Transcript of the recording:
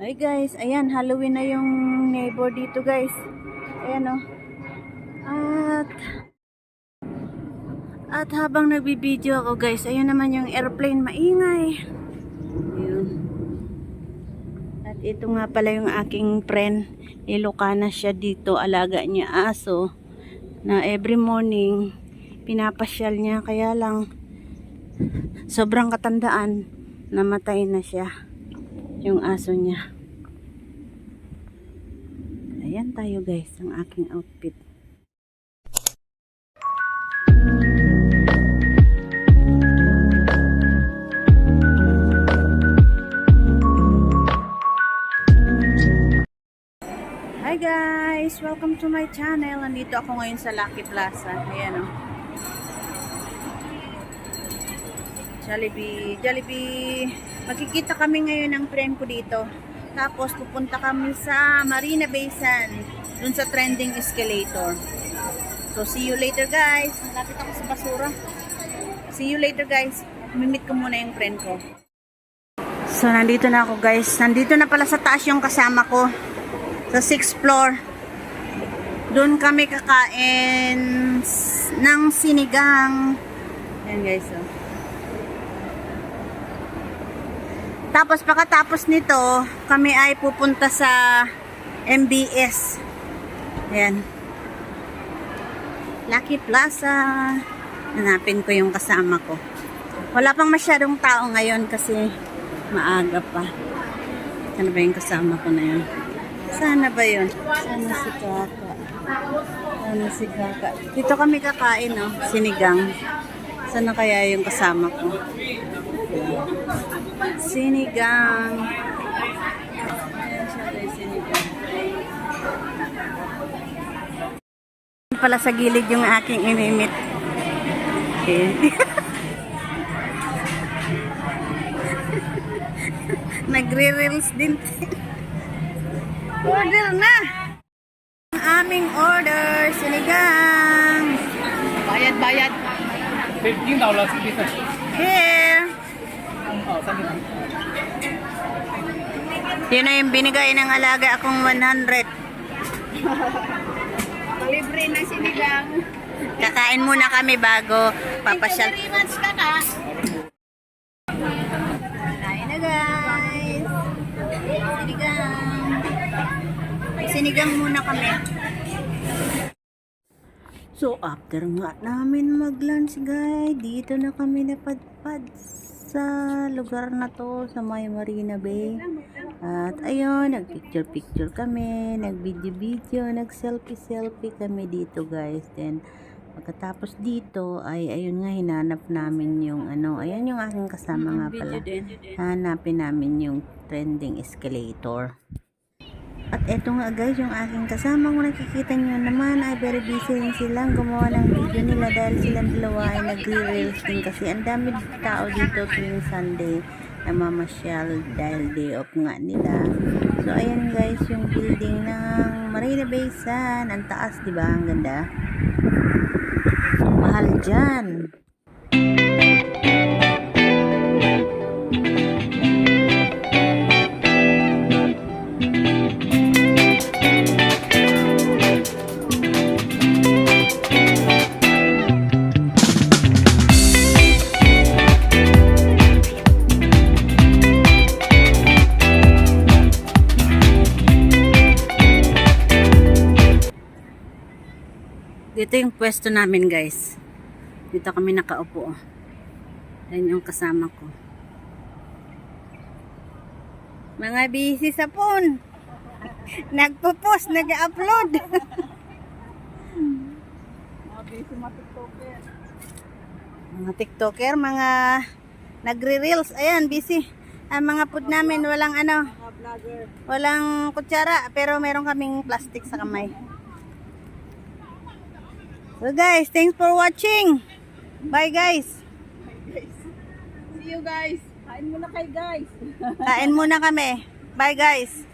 Ay guys, ayan, Halloween na yung neighbor dito guys. Ayan o. At, at habang nagbibideo ako guys, ayun naman yung airplane maingay. Ayun. At ito nga pala yung aking friend. Ilocana siya dito, alaga niya aso. Na every morning, pinapasyal niya. Kaya lang, sobrang katandaan, namatay na siya yung aso niya. Ayan tayo guys, ang aking outfit. Hi guys! Welcome to my channel. Nandito ako ngayon sa Lucky Plaza. Ayan o. Jollibee. Jollibee. Magkikita kami ngayon ng friend ko dito. Tapos pupunta kami sa Marina Bay Sand. Dun sa trending escalator. So see you later guys. Malapit ako sa basura. See you later guys. Mimit ko muna yung friend ko. So nandito na ako guys. Nandito na pala sa taas yung kasama ko. Sa 6th floor. Doon kami kakain ng sinigang. Yan guys oh. Tapos pagkatapos nito, kami ay pupunta sa MBS. Ayan. Lucky Plaza. Hanapin ko yung kasama ko. Wala pang masyadong tao ngayon kasi maaga pa. Sana ba yung kasama ko na yun? Sana ba yun? Sana si Kaka. Sana si Kaka. Dito kami kakain, no? Sinigang. Sana kaya yung kasama ko? Sinigang. Ayan siya guys, sinigang. Pala sa gilid yung aking inimit. Okay. Nagre-reels din. order na! Ang aming order, sinigang. Bayad, bayad. 15 dollars dito. Here. Oh, sabi na. Yun na yung binigay ng alaga akong 100. Libre na sinigang. Kakain muna kami bago papasyal. Thank you very much, kaka. Kain na guys. Sinigang. Sinigang muna kami. So after nga namin mag-lunch guys, dito na kami napadpad sa lugar na to sa may Marina Bay. At ayun, nag-picture-picture kami, nag-video-video, nag-selfie-selfie kami dito guys. Then pagkatapos dito ay ayun nga hinanap namin yung ano, ayan yung aking kasama nga pala. Hanapin namin yung trending escalator. At eto nga guys, yung aking kasama kung nakikita nyo naman ay very busy rin silang gumawa ng video nila dahil silang dalawa ay nagre-reels din kasi ang dami tao dito tuwing Sunday na mamasyal dahil day off nga nila. So ayan guys, yung building ng Marina Bay Sand, ang taas 'di ba? Ang ganda. Mahal dyan. Dito yung pwesto namin guys. Dito kami nakaupo. oh. Yan yung kasama ko. Mga busy sa phone. Nagpo-post, nag-upload. Mga busy mga tiktoker. mga TikToker, mga nagre-reels. Ayan, busy. Ang mga food namin, walang ano, walang kutsara, pero meron kaming plastic sa kamay. So guys, thanks for watching. Bye guys. See you guys. Kain muna kay guys. Kain muna kami. Bye guys.